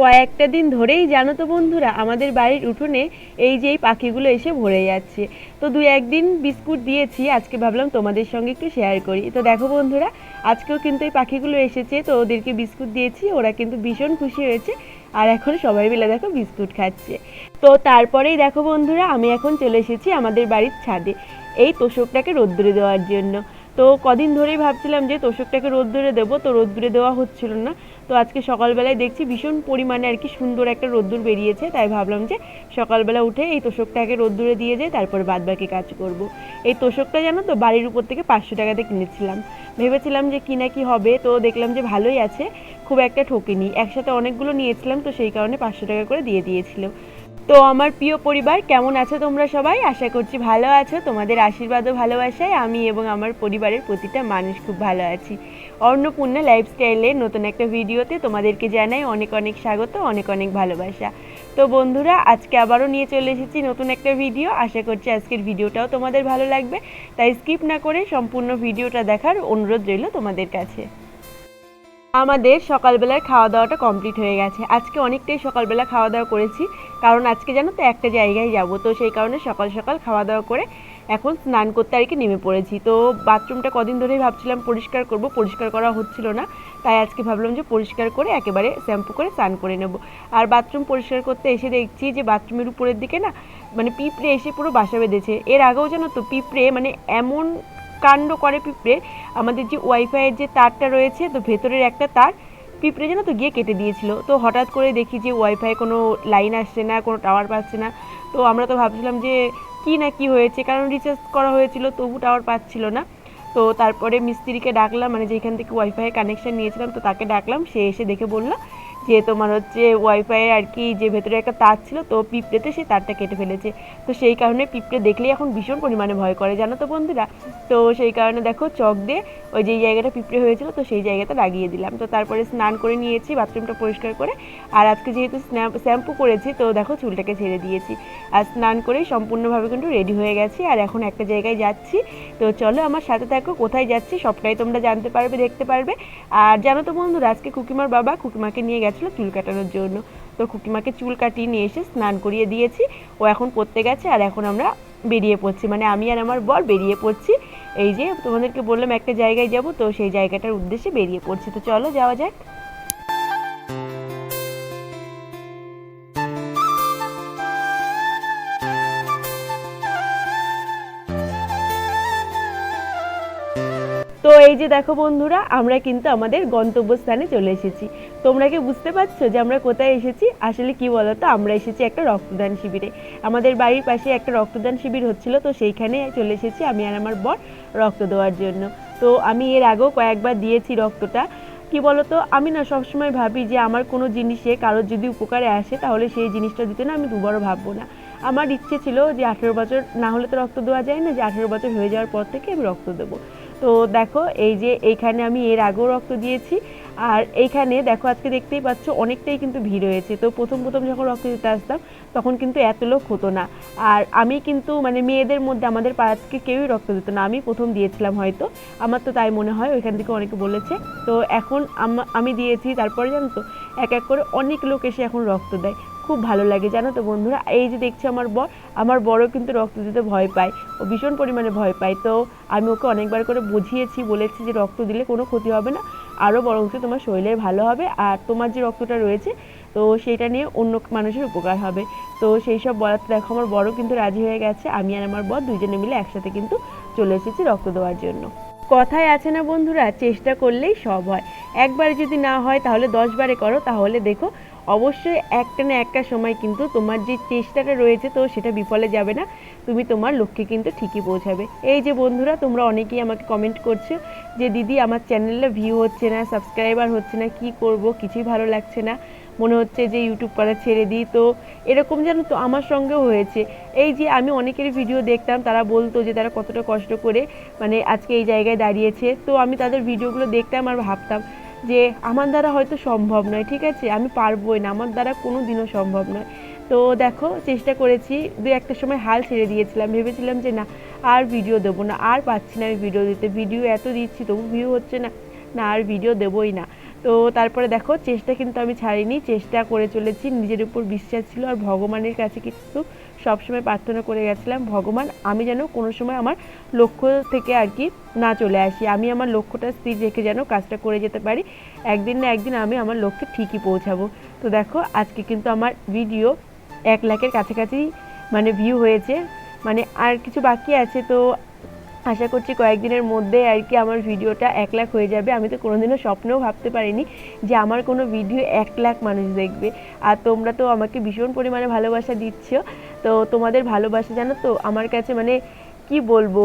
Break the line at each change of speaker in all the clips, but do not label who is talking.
কয়েকটা দিন ধরেই, জানো তো বন্ধুরা, আমাদের বাড়ির উঠোনে এই যে এই পাখিগুলো এসে ভরে যাচ্ছে। তো দুই একদিন বিস্কুট দিয়েছি, আজকে ভাবলাম তোমাদের সঙ্গে একটু শেয়ার করি। তো দেখো বন্ধুরা, আজকেও কিন্তু এই পাখিগুলো এসেছে, তো ওদেরকে বিস্কুট দিয়েছি, ওরা কিন্তু ভীষণ খুশি হয়েছে, আর এখন সবাই মিলে দেখো বিস্কুট খাচ্ছে। তো তারপরেই দেখো বন্ধুরা, আমি এখন চলে এসেছি আমাদের বাড়ির ছাদে, এই তোষকটাকে রোদ্দুরে দেওয়ার জন্য। তো কদিন ধরেই ভাবছিলাম যে তোষকটাকে রোদ্দুরে দেবো, তো রোদ্দুরে দেওয়া হচ্ছিল না। তো আজকে সকালবেলায় দেখছি ভীষণ পরিমাণে আর কি সুন্দর একটা রোদ্দুর বেরিয়েছে, তাই ভাবলাম যে সকালবেলা উঠে এই তোষকটাকে রোদ্দুরে দিয়ে যাই তারপর বাদ বাকি কাজ করব। এই তোষকটা জানো তো, বাড়ির উপর থেকে পাঁচশো টাকাতে কিনেছিলাম। ভেবেছিলাম যে কিনা কি হবে, তো দেখলাম যে ভালোই আছে, খুব একটা ঠকিনি। একসাথে অনেকগুলো নিয়েছিলাম, তো সেই কারণে পাঁচশো টাকা করে দিয়ে দিয়েছিল। তো আমার প্রিয় পরিবার, কেমন আছো তোমরা সবাই? আশা করছি ভালো আছো। তোমাদের আশীর্বাদ ও ভালোবাসায় আমি এবং আমার পরিবারের প্রতিটা মানুষ খুব ভালো আছি। অন্নপূর্ণা লাইফস্টাইলের নতুন একটা ভিডিওতে তোমাদেরকে জানাই অনেক অনেক স্বাগত, অনেক অনেক ভালোবাসা। তো বন্ধুরা, আজকে আবারও নিয়ে চলে এসেছি নতুন একটা ভিডিও। আশা করছি আজকের ভিডিওটাও তোমাদের ভালো লাগবে। তাই স্কিপ না করে সম্পূর্ণ ভিডিওটা দেখার অনুরোধ রইল তোমাদের কাছে। আমাদের সকালবেলার খাওয়া দাওয়াটা কমপ্লিট হয়ে গেছে। আজকে অনেকটাই সকালবেলা খাওয়া দাওয়া করেছি, কারণ আজকে জানো তো একটা জায়গায় যাব। তো সেই কারণে সকাল সকাল খাওয়া দাওয়া করে এখন স্নান করতে আর কি নেমে পড়েছি। তো বাথরুমটা কদিন ধরেই ভাবছিলাম পরিষ্কার করব, পরিষ্কার করা হচ্ছিল না। তাই আজকে ভাবলাম যে পরিষ্কার করে একেবারে শ্যাম্পু করে স্নান করে নেব। আর বাথরুম পরিষ্কার করতে এসে দেখছি যে বাথরুমের উপরের দিকে না মানে পিঁপড়ে এসে পুরো বাসা বেঁধেছে। এর আগেও জানো তো পিঁপড়ে মানে এমন কাণ্ড করে পিঁপড়ে। আমাদের যে ওয়াইফাইয়ের যে তারটা রয়েছে, তো ভেতরের একটা তার পিঁপড়ে যেন তো গিয়ে কেটে দিয়েছিল। তো হঠাৎ করে দেখি যে ওয়াইফাই কোনো লাইন আসছে না, কোনো টাওয়ার পাচ্ছে না। তো আমরা তো ভাবছিলাম যে কি না কি হয়েছে, কারণ রিচার্জ করা হয়েছিল, তবু টাওয়ার পাচ্ছিল না। তো তারপরে মিস্ত্রিকে ডাকলাম মানে যেখান থেকে ওয়াইফাই কানেকশান নিয়েছিলাম, তো তাকে ডাকলাম, সে এসে দেখে বলল যে তোমার হচ্ছে ওয়াইফাই আর কি যে ভেতরে একটা তার ছিল, তো পিঁপড়েতে সেই তারটা কেটে ফেলেছে। তো সেই কারণে পিঁপড়ে দেখলেই এখন ভীষণ পরিমাণে ভয় করে, জানো তো বন্ধুরা? তো সেই কারণে দেখো চক দিয়ে ওই যে জায়গাটা পিঁপড়ে হয়েছিল, তো সেই জায়গাটা লাগিয়ে দিলাম। তো তারপরে স্নান করে নিয়েছি, বাথরুমটা পরিষ্কার করে। আর আজকে যেহেতু শ্যাম্পু করেছি, তো দেখো চুলটাকে ছেড়ে দিয়েছি। আর স্নান করেই সম্পূর্ণভাবে কিন্তু রেডি হয়ে গেছি। আর এখন একটা জায়গায় যাচ্ছি। তো চলো আমার সাথে থাকো, কোথায় যাচ্ছি সবটাই তোমরা জানতে পারবে, দেখতে পারবে। আর জানো তো বন্ধুরা, আজকে কুকিমার বাবা কুকিমাকে নিয়ে গেছিল চুল কাটানোর জন্য। তো খুকিমাকে চুল কাটিয়ে নিয়ে এসে স্নান করিয়ে দিয়েছি। ও এখন পড়তে গেছে আর এখন আমরা বেরিয়ে পড়ছি। মানে আমি আর আমার বর বেরিয়ে পড়ছি। এই যে তোমাদেরকে বললাম একটা জায়গায় যাব, তো সেই জায়গাটার উদ্দেশ্যে বেরিয়ে পড়ছি। তো চলো যাওয়া যাক। এই যে দেখো বন্ধুরা, আমরা কিন্তু আমাদের গন্তব্যস্থানে চলে এসেছি। তোমরা কি বুঝতে পারছ যে আমরা কোথায় এসেছি? আসলে কি বলতো, আমরা এসেছি একটা রক্তদান শিবিরে। আমাদের বাড়ির পাশে একটা রক্তদান শিবির হচ্ছিল, তো সেইখানে চলে এসেছি আমি আর আমার বর রক্ত দেওয়ার জন্য। তো আমি এর আগেও কয়েকবার দিয়েছি রক্তটা। কি বলতো, আমি না সবসময় ভাবি যে আমার কোনো জিনিসে কারোর যদি উপকারে আসে, তাহলে সেই জিনিসটা দিতে না আমি দুবারও ভাববো না। আমার ইচ্ছে ছিল যে আঠেরো বছর না হলে তো রক্ত দেওয়া যায় না, যে আঠেরো বছর হয়ে যাওয়ার পর থেকে আমি রক্ত দেবো। তো দেখো, এই যে এইখানে আমি এর আগেও রক্ত দিয়েছি, আর এইখানে দেখো আজকে দেখতেই পাচ্ছ অনেকটাই কিন্তু ভিড় হয়েছে। তো প্রথম প্রথম যখন রক্ত দিতে আসতাম, তখন কিন্তু এত লোক হতো না। আর আমি কিন্তু মানে মেয়েদের মধ্যে আমাদের পাড়া থেকে কেউই রক্ত দিত না। আমি প্রথম দিয়েছিলাম হয়তো। আমার তো তাই মনে হয়, ওইখান থেকে অনেকে বলেছে। তো এখন আমি দিয়েছি, তারপরে জানো তো, এক এক করে অনেক লোক এসে এখন রক্ত দেয়। খুব ভালো লাগে, জানো তো বন্ধুরা? এই যে দেখছি আমার বর, আমার বড় কিন্তু রক্ত দিতে ভয় পায়। ও ভীষণ পরিমাণে ভয় পায়। তো আমি ওকে অনেকবার করে বুঝিয়েছি, বলেছি যে রক্ত দিলে কোনো ক্ষতি হবে না, আরও বরঞ্চ তোমার শরীরের ভালো হবে। আর তোমার যে রক্তটা রয়েছে, তো সেটা নিয়ে অন্য মানুষের উপকার হবে। তো সেই সব বলাতে দেখো, আমার বড় কিন্তু রাজি হয়ে গেছে। আমি আর আমার বর দুজনে মিলে একসাথে কিন্তু চলে এসেছি রক্ত দেওয়ার জন্য। কথায় আছে না বন্ধুরা, চেষ্টা করলেই সব হয়। একবারে যদি না হয়, তাহলে দশবারে করো, তাহলে দেখো অবশ্যই একটা না একটা সময় কিন্তু তোমার যে চেষ্টাটা রয়েছে তো সেটা বিফলে যাবে না। তুমি তোমার লক্ষ্যে কিন্তু ঠিকই পৌঁছাবে। এই যে বন্ধুরা, তোমরা অনেকেই আমাকে কমেন্ট করছ যে, দিদি, আমার চ্যানেলে ভিউ হচ্ছে না সাবস্ক্রাইবার হচ্ছে না, কি করব? কিছুই ভালো লাগছে না। মনে হচ্ছে যে ইউটিউব করা ছেড়ে দিই। তো এরকম যেন তো আমার সঙ্গেও হয়েছে। এই যে আমি অনেকের ভিডিও দেখতাম, তারা বলতো যে, তারা কতটা কষ্ট করে মানে আজকে এই জায়গায় দাঁড়িয়েছে। তো আমি তাদের ভিডিওগুলো দেখতাম আর ভাবতাম। যে আমার দ্বারা হয়তো সম্ভব নয়, ঠিক আছে? আমি পারবোই না, আমার দ্বারা কোনো দিনও সম্ভব নয়। তো দেখো, চেষ্টা করেছি, দু একটা সময় হাল ছেড়ে দিয়েছিলাম। ভেবেছিলাম যে না, আর ভিডিও দেবো না, আর পাচ্ছি না আমি ভিডিও দিতে। ভিডিও এত দিচ্ছি, তবু ভিউ হচ্ছে না। না, আর ভিডিও দেবোই না। তো তারপরে দেখো, চেষ্টা কিন্তু আমি ছাড়িনি, চেষ্টা করে চলেছি, নিজের উপর বিশ্বাস ছিল আর ভগবানের কাছে কিন্তু সবসময় প্রার্থনা করে গেছিলাম, ভগবান আমি যেন কোনো সময় আমার লক্ষ্য থেকে আর কি না চলে আসি, আমি আমার লক্ষ্যটা স্থির রেখে যেন কাজটা করে যেতে পারি, একদিন না একদিন আমি আমার লক্ষ্যে ঠিকই পৌঁছাবো। তো দেখো, আজকে কিন্তু আমার ভিডিও এক লাখের কাছাকাছি মানে ভিউ হয়েছে মানে আর কিছু বাকি আছে তো আশা করছি কয়েকদিনের মধ্যে আর কি আমার ভিডিওটা এক লাখ হয়ে যাবে। আমি তো কোনোদিনও স্বপ্নেও ভাবতে পারিনি যে আমার কোনো ভিডিও এক লাখ মানুষ দেখবে। আর তোমরা তো আমাকে ভীষণ পরিমাণে ভালোবাসা দিচ্ছ। তো তোমাদের ভালোবাসা জানো তো, আমার কাছে মানে কি বলব?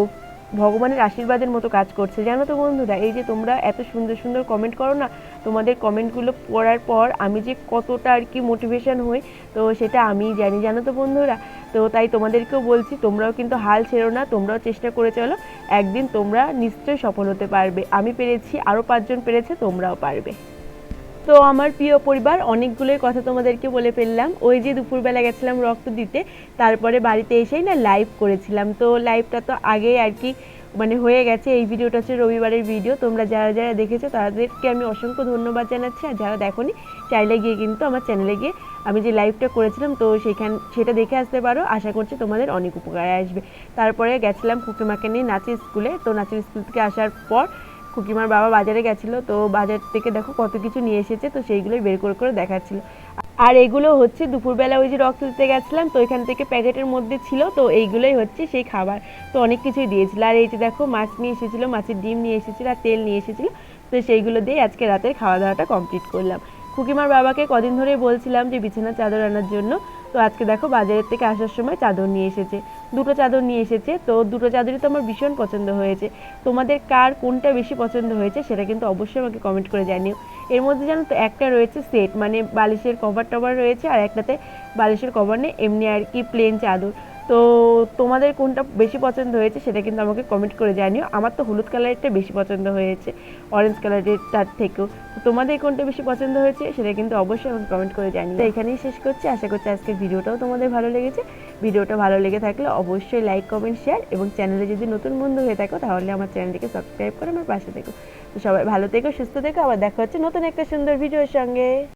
ভগবানের আশীর্বাদের মতো কাজ করছে। জানো তো বন্ধুরা, এই যে তোমরা এত সুন্দর সুন্দর কমেন্ট করো না, তোমাদের কমেন্টগুলো পড়ার পর আমি যে কতটা আর কি মোটিভেশন হই, তো সেটা আমিই জানি। জানো তো বন্ধুরা, তো তাই তোমাদেরকেও বলছি, তোমরাও কিন্তু হাল ছেড়ো না, তোমরাও চেষ্টা করে চলো, একদিন তোমরা নিশ্চয়ই সফল হতে পারবে। আমি পেরেছি আরও পাঁচজন পেরেছে, তোমরাও পারবে। তো আমার প্রিয় পরিবার, অনেকগুলোই কথা তোমাদেরকে বলে ফেললাম। ওই যে দুপুরবেলা গেছিলাম রক্ত দিতে, তারপরে বাড়িতে এসেই না লাইভ করেছিলাম। তো লাইভটা তো আগেই আর কি মানে হয়ে গেছে। এই ভিডিওটা হচ্ছে রবিবারের ভিডিও তোমরা যারা যারা দেখেছ, তাদেরকে আমি অসংখ্য ধন্যবাদ জানাচ্ছি। আর যারা দেখোনি, চাইলে গিয়ে কিন্তু আমার চ্যানেলে গিয়ে আমি যে লাইভটা করেছিলাম, তো সেখান, সেটা দেখে আসতে পারো। আশা করছি তোমাদের অনেক উপকারে আসবে। তারপরে গেছিলাম কুকিমাকে নিয়ে নাচের স্কুলে তো নাচের স্কুল থেকে আসার পর খুকিমার বাবা বাজারে গেছিল, তো বাজার থেকে দেখো কত কিছু নিয়ে এসেছে, তো সেইগুলোই বের করে করে দেখাচ্ছিল। আর এগুলো হচ্ছে দুপুরবেলা ওই যে রক্ত দিতে গেছিলাম, তো এখান থেকে প্যাকেটের মধ্যে ছিল, তো এইগুলোই হচ্ছে সেই খাবার। তো অনেক কিছুই দিয়েছিল। আর এই যে দেখো মাছ নিয়ে এসেছিল, মাছের ডিম নিয়ে এসেছিল, আর তেল নিয়ে এসেছিল, তো সেইগুলো দিয়ে আজকে রাতের খাওয়া দাওয়াটা কমপ্লিট করলাম। খুকিমার বাবাকে কদিন ধরে বলছিলাম যে বিছানার চাদর আনার জন্য তো আজকে দেখো বাজারের থেকে আসার সময় চাদর নিয়ে এসেছে। দুটো চাদর নিয়ে এসেছে, তো দুটো চাদরই তো আমার ভীষণ পছন্দ হয়েছে। তোমাদের কার কোনটা বেশি পছন্দ হয়েছে সেটা কিন্তু অবশ্যই আমাকে কমেন্ট করে জানিও। এর মধ্যে জানো তো একটা রয়েছে সেট মানে বালিশের কভার টভার রয়েছে আর একটাতে বালিশের কভার নেই এমনি আর কি প্লেন চাদর। তো তোমাদের কোনটা বেশি পছন্দ হয়েছে সেটা কিন্তু আমাকে কমেন্ট করে জানিও। আমার তো হলুদ কালারেরটা বেশি পছন্দ হয়েছে অরেঞ্জ কালারের তার থেকেও। তো তোমাদের কোনটা বেশি পছন্দ হয়েছে সেটা কিন্তু অবশ্যই আমাকে কমেন্ট করে জানিও। তো এখানেই শেষ করছি। আশা করছি আজকের ভিডিওটাও তোমাদের ভালো লেগেছে। ভিডিওটা ভালো লেগে থাকলে অবশ্যই লাইক কমেন্ট শেয়ার এবং চ্যানেলে যদি নতুন বন্ধু হয়ে থাকো তাহলে আমার চ্যানেলটিকে সাবস্ক্রাইব করে আমার পাশে থেকো। তো সবাই ভালো থেকো, সুস্থ থেকো। আবার দেখা হচ্ছে নতুন একটা সুন্দর ভিডিওর সঙ্গে।